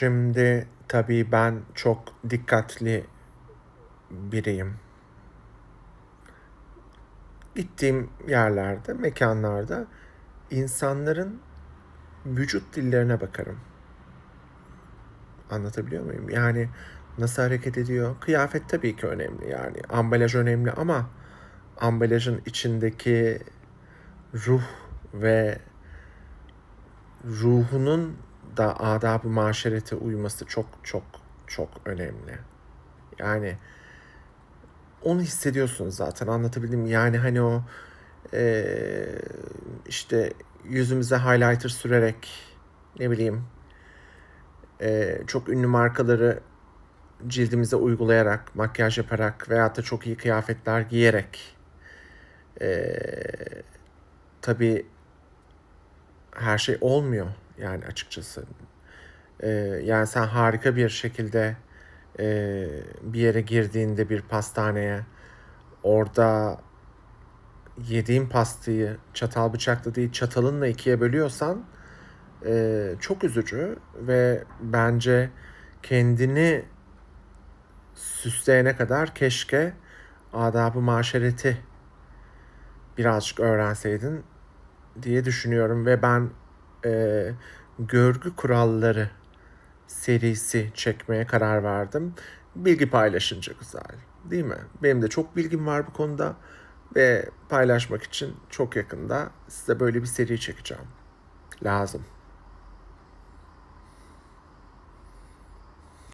Şimdi tabii ben çok dikkatli biriyim. Gittiğim yerlerde, mekanlarda insanların vücut dillerine bakarım. Anlatabiliyor muyum? Yani nasıl hareket ediyor? Kıyafet tabii ki önemli yani. Ambalaj önemli ama ambalajın içindeki ruh ve ruhunun da adab-ı maşerete uyması çok çok çok önemli. Yani onu hissediyorsunuz zaten anlatabildim? Yani hani o eee, işte yüzümüze highlighter sürerek ne bileyim eee, çok ünlü markaları cildimize uygulayarak, makyaj yaparak veyahut da çok iyi kıyafetler giyerek eee tabii her şey olmuyor yani açıkçası. Ee, yani sen harika bir şekilde e, bir yere girdiğinde bir pastaneye orada yediğin pastayı çatal bıçakla değil çatalınla ikiye bölüyorsan e, çok üzücü ve bence kendini süsleyene kadar keşke adab-ı maşereti birazcık öğrenseydin diye düşünüyorum ve ben e, görgü kuralları serisi çekmeye karar verdim. Bilgi paylaşınca güzel, değil mi? Benim de çok bilgim var bu konuda ve paylaşmak için çok yakında size böyle bir seri çekeceğim. Lazım.